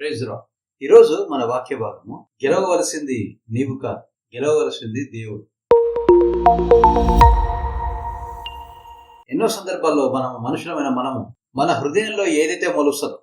Praise రా ఈరోజు మన వాక్య భాగము గెలవవలసింది నీవు కాదు గెలవవలసింది దేవుడు. ఎన్నో సందర్భాల్లో మనం మనుషులమైన మనము మన హృదయంలో ఏదైతే మొలుస్తుందో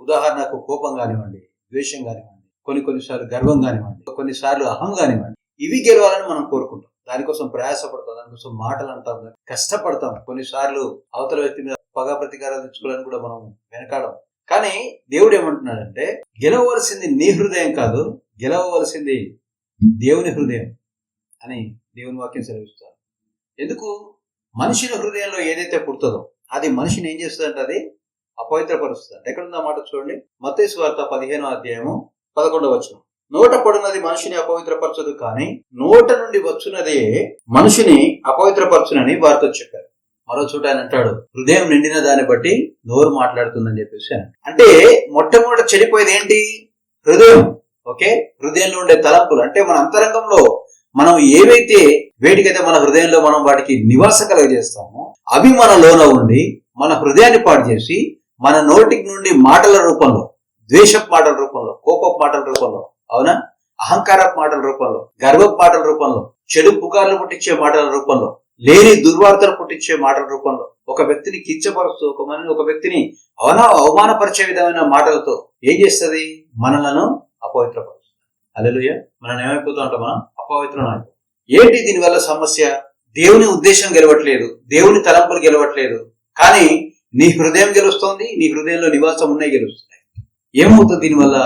ఉదాహరణకు కోపం కానివ్వండి ద్వేషం కానివ్వండి కొన్ని కొన్నిసార్లు గర్వం కానివ్వండి కొన్నిసార్లు అహం కానివ్వండి ఇవి గెలవాలని మనం కోరుకుంటాం. దానికోసం ప్రయాసపడతాం దానికోసం మాటలు అంటాం కష్టపడతాం. కొన్నిసార్లు అవతల వ్యక్తి మీద పగ ప్రతీకారాలు తెచ్చుకోవాలని కూడా మనం వెనకాడం కానీ దేవుడు ఏమంటున్నాడంటే గెలవవలసింది నీ హృదయం కాదు గెలవవలసింది దేవుని హృదయం అని దేవుని వాక్యం సెలవిస్తారు ఎందుకు? మనిషిని హృదయంలో ఏదైతే పుడుతుందో అది మనిషిని ఏం చేస్తుందంటే అది అపవిత్రపరుస్తుంది. ఎక్కడుందో మాట చూడండి. మతేసు వార్త పదిహేనో అధ్యాయము పదకొండవ వచ్చిన నోట పడినది మనిషిని అపవిత్రపరచదు కానీ నోట నుండి వచ్చినదే మనిషిని అపవిత్రపరచునని వార్త చెప్పారు. మరో చోట ఆయన అంటాడు హృదయం నిండిన దాన్ని బట్టి నోరు మాట్లాడుతుందని చెప్పేసి ఆయన అంటే మొట్టమొదట చెడిపోయేది ఏంటి? హృదయం ఓకే? హృదయంలో ఉండే తలంపులు. అంటే మన అంతరంగంలో మనం ఏవైతే వేటికైతే మన హృదయంలో మనం వాటికి నివాస కలగజేస్తామో అవి మన లోన ఉండి మన హృదయాన్ని పాడు చేసి మన నోటికి నుండి మాటల రూపంలో ద్వేషపు మాటల రూపంలో కోపపు మాటల రూపంలో అవునా? అహంకారపు మాటల రూపంలో గర్వపు మాటల రూపంలో చెడు పుకార్లు పుట్టించే మాటల రూపంలో లేని దుర్వార్తను పుట్టించే మాటల రూపంలో ఒక వ్యక్తిని కించపరుస్తూ ఒక మనని ఒక వ్యక్తిని అవన అవమానపరిచే విధమైన మాటలతో ఏం చేస్తుంది? మనలను అపవిత్రపరుస్తుంది. అలెలుయ మనం ఏమైపోతూ ఉంటాం మనం? అపవిత్రం అయిపోతాం. ఏంటి దీనివల్ల సమస్య? దేవుని ఉద్దేశం గెలవట్లేదు. దేవుని తలంపులు గెలవట్లేదు. కానీ నీ హృదయం గెలుస్తోంది నీ హృదయంలో నివాసం ఉన్నాయి గెలుస్తున్నాయి. ఏమవుతుంది దీనివల్ల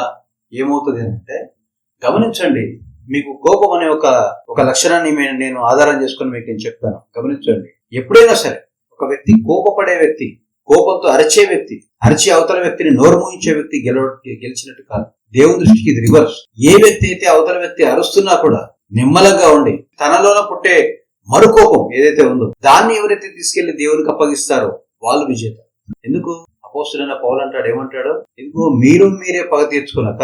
ఏమవుతుంది అంటే గమనించండి మీకు కోపం అనే ఒక ఒక లక్షణాన్ని నేను ఆధారం చేసుకుని మీకు నేను చెప్తాను. గమనించండి. ఎప్పుడైనా సరే ఒక వ్యక్తి కోపపడే వ్యక్తి కోపంతో అరిచే వ్యక్తి అరిచి అవతల వ్యక్తిని నోరుమూయించే వ్యక్తి గెలవ గెలిచినట్టు కాదు. దేవుని దృష్టికి ఇది రివర్స్. ఏ వ్యక్తి అయితే అవతల వ్యక్తి అరుస్తున్నా కూడా నిమ్మలంగా ఉండి తనలోన పుట్టే మరుకోపం ఏదైతే ఉందో దాన్ని ఎవరైతే తీసుకెళ్ళి దేవునికి అప్పగిస్తారో వాళ్ళు విజేత. ఎందుకు? అపోస్తుడైన పౌలు అంటాడు ఏమంటాడు? ఎందుకు? మీరు మీరే పగ తీర్చుకున్నాక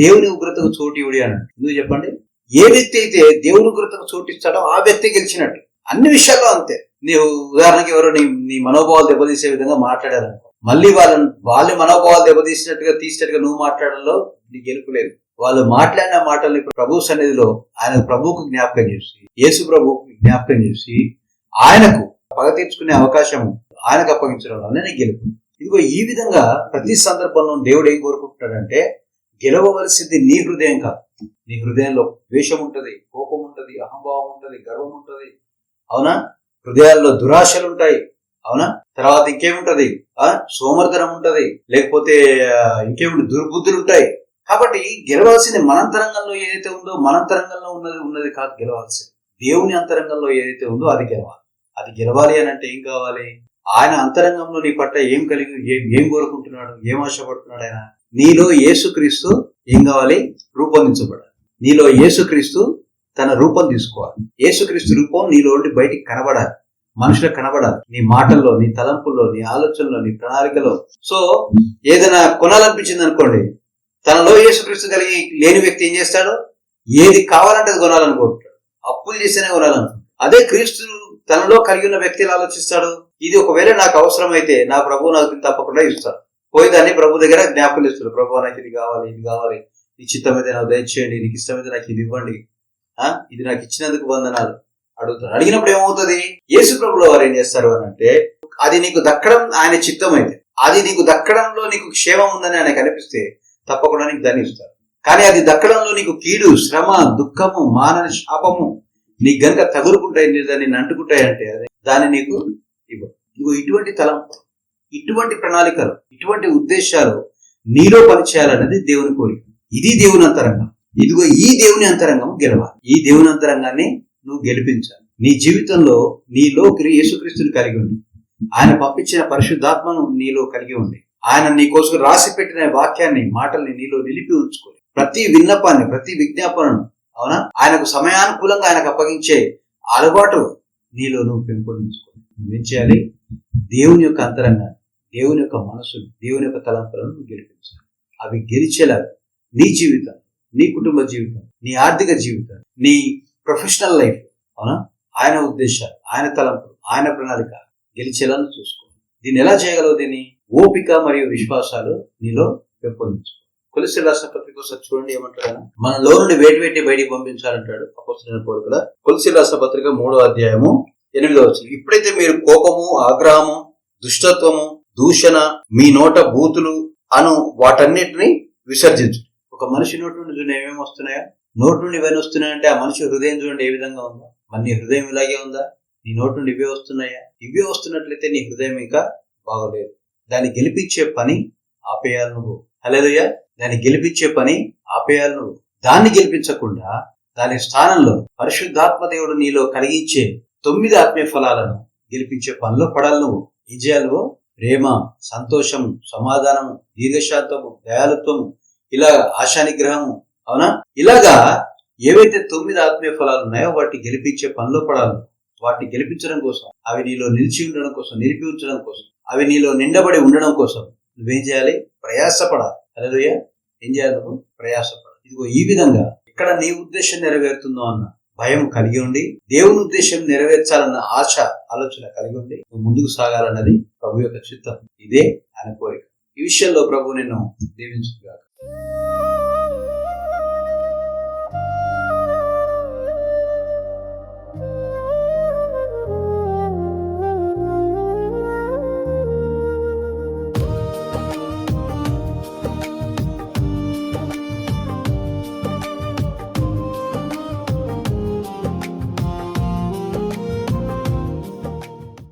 దేవుని ఉగ్రతకు చోటు ఇవ్వడి అన్నాడు ఎందుకు చెప్పండి? ఏ వ్యక్తి అయితే దేవుని ఉగ్రతకు చోటిస్తాడో ఆ వ్యక్తి గెలిచినట్టు. అన్ని విషయాల్లో అంతే. నీవు ఉదాహరణకి ఎవరు నీ నీ మనోభావాలు దెబ్బతీసే విధంగా మాట్లాడారనుకో. మళ్ళీ వాళ్ళని వాళ్ళ మనోభావాలు దెబ్బతీసినట్టుగా తీసినట్టుగా నువ్వు మాట్లాడడంలో నీ గెలుపు లేదు. వాళ్ళు మాట్లాడిన మాటల్ని ప్రభు సన్నిధిలో ఆయన ప్రభువుకు జ్ఞాపకం చేసి యేసు ప్రభువుకు జ్ఞాపకం చేసి ఆయనకు పగ తీర్చుకునే అవకాశం ఆయనకు అప్పగించడం వల్ల నీ గెలుపు. ఇదిగో ఈ విధంగా ప్రతి సందర్భంలో దేవుడు ఏం కోరుకుంటాడంటే గెలవవలసింది నీ హృదయం కాదు. నీ హృదయంలో ద్వేషం ఉంటది కోపం ఉంటుంది అహంభావం ఉంటది గర్వం ఉంటది. అవునా? హృదయాల్లో దురాశలు ఉంటాయి. అవునా? తర్వాత ఇంకేముంటది? ఆ? సోమర్ధనం ఉంటది. లేకపోతే ఆ, దుర్బుద్ధులు ఉంటాయి. కాబట్టి గెలవాల్సింది మనంతరంగంలో ఏదైతే ఉందో మనంతరంగంలో ఉన్నది ఉన్నది కాదు గెలవాల్సింది. దేవుని అంతరంగంలో ఏదైతే ఉందో అది గెలవాలి. అది గెలవాలి అని అంటే ఏం కావాలి? ఆయన అంతరంగంలో నీ పట్ల ఏం కలిగి ఏం ఏం కోరుకుంటున్నాడు? ఏం ఆశపడుతున్నాడు ఆయన? నీలో యేసుక్రీస్తు ఏం కావాలి? రూపొందించబడాలి. నీలో యేసుక్రీస్తు తన రూపం తీసుకోవాలి. యేసుక్రీస్తు రూపం నీలో ఉండి బయటికి కనబడాలి. మనుషులకు కనబడాలి. నీ మాటల్లో నీ తలంపుల్లో నీ ఆలోచనలో నీ ప్రణాళికలో. సో ఏదైనా కొనాలనిపించింది అనుకోండి తనలో యేసుక్రీస్తు కలిగి లేని వ్యక్తి ఏం చేస్తాడు? ఏది కావాలంటే అది కొనాలనుకుంటాడు. అప్పులు చేస్తేనే కొనాలనుకుంటాడు. అదే క్రీస్తు తనలో కలిగి ఉన్న వ్యక్తి ఆలోచిస్తాడు. ఇది ఒకవేళ నాకు అవసరమైతే నా ప్రభు నాకు తప్పకుండా ఇస్తాడు. పోయి ప్రభు దగ్గర జ్ఞాపకం ఇస్తాడు ప్రభు నాకు ఇది కావాలి ఇది కావాలి. నీ చిత్తం అయితే నాకు దయచేయండి నీకు ఇష్టమైతే నాకు ఇది ఇవ్వండి. ఆ? ఇది నాకు ఇచ్చినందుకు వందనాలు అడుగుతారు అడిగినప్పుడు ఏమవుతుంది? యేసు ప్రభులో వారు ఏం చేస్తారు అని అంటే అది నీకు దక్కడం ఆయన చిత్తం అయితే అది నీకు దక్కడంలో నీకు క్షేమం ఉందని ఆయన కనిపిస్తే తప్పకుండా నీకు దాన్ని ఇస్తారు. కానీ అది దక్కడంలో నీకు కీడు శ్రమ దుఃఖము మానని శాపము నీకు గనుక తగులుకుంటాయి నీ దాన్ని అంటుకుంటాయి అంటే అదే దాన్ని నీకు ఇవ్వదు ఇటువంటి తలంపు ఇటువంటి ప్రణాళికలు ఇటువంటి ఉద్దేశాలు నీలో పనిచేయాలన్నది దేవుని కోరిక. ఇది దేవుని అంతరంగం. ఇదిగో ఈ దేవుని అంతరంగం గెలవాలి. ఈ దేవుని అంతరంగాన్ని నువ్వు గెలిపించాలి. నీ జీవితంలో నీలో యేసుక్రీస్తుని కలిగి ఉండి ఆయన పంపించిన పరిశుద్ధాత్మను నీలో కలిగి ఉండి ఆయన నీ కోసం రాసి పెట్టిన వాక్యాన్ని మాటల్ని నీలో నిలిపి ఉంచుకొని ప్రతి విన్నపాన్ని ప్రతి విజ్ఞాపనను అవునా? ఆయనకు సమయానుకూలంగా ఆయనకు అప్పగించే అలవాటు నీలో నువ్వు పెంపొందించుకోవాలి నువ్వేం చేయాలి? దేవుని యొక్క అంతరంగాన్ని దేవుని యొక్క మనసును దేవుని యొక్క తలంపులను గెలిపించాలి. అవి గెలిచేలా నీ జీవితం నీ కుటుంబ జీవితం నీ ఆర్థిక జీవితం నీ ప్రొఫెషనల్ లైఫ్ అవునా? ఆయన ఉద్దేశాలు ఆయన తలంపులు ఆయన ప్రణాళిక గెలిచేలా చూసుకోవాలి. దీన్ని ఎలా చేయగలవు దీన్ని? ఓపిక మరియు విశ్వాసాలు నీలో పెంపొందించుకో కొలిసి రాష్ట్ర పత్రిక ఒకసారి చూడండి ఏమంటాడు మన లో నుండి వేటి వేటి బయటికి పంపించాలంటాడు అపోస్తున్న కోరికల కొలిసి రాష్ట్ర పత్రిక మూడో అధ్యాయము ఎనిమిదో వచ్చింది ఇప్పుడైతే మీరు కోపము ఆగ్రహము దుష్టత్వము దూషణ మీ నోట బూతులు అను వాటన్నిటిని విసర్జించు. ఒక మనిషి నోటి నుండి చూడండి ఏమేమి వస్తున్నాయా? నోటి నుండి ఇవన్నీ వస్తున్నాయంటే ఆ మనిషి హృదయం చూడండి ఏ విధంగా ఉందా. మరి నీ హృదయం ఇలాగే ఉందా? నీ నోటి నుండి ఇవే వస్తున్నాయా? ఇవే వస్తున్నట్లయితే నీ హృదయం ఇంకా బాగోలేదు. దాన్ని గెలిపించే పని ఆపేయాలి నువ్వు. హలేదయ్య దాన్ని గెలిపించే పని ఆపేయాలి నువ్వు. దాన్ని గెలిపించకుండా దాని స్థానంలో పరిశుద్ధాత్మ దేవుడు నీలో కలిగించే తొమ్మిది ఆత్మీయ ఫలాలను గెలిపించే పనిలో పడాలి నువ్వు. ఏం చేయాలి నువ్వు? ప్రేమ సంతోషము సమాధానము దీర్ఘశాంతము దయాలుత్వము ఇలా ఆశానిగ్రహము అవునా? ఇలాగా ఏవైతే తొమ్మిది ఆత్మీయ ఫలాలు ఉన్నాయో వాటిని గెలిపించే పనిలో పడాలి. వాటిని గెలిపించడం కోసం అవి నీలో నిలిచి ఉండడం కోసం నిలిపి ఉంచడం కోసం అవి నీలో నిండబడి ఉండడం కోసం నువ్వేం చేయాలి? ప్రయాసపడాలి. అలలుయ ఏం చేయాలి నువ్వు? ప్రయాసపడాలి. ఇదిగో ఈ విధంగా ఇక్కడ నీ ఉద్దేశం నెరవేరుతుందో అన్న భయం కలిగి ఉండి దేవుని ఉద్దేశం నెరవేర్చాలన్న ఆశ ఆలోచన కలిగి ఉండి ముందుకు సాగాలన్నది ప్రభు యొక్క చిత్తం. ఇదే ఆయన కోరిక. ఈ విషయంలో ప్రభు నిన్ను దీవించుగాక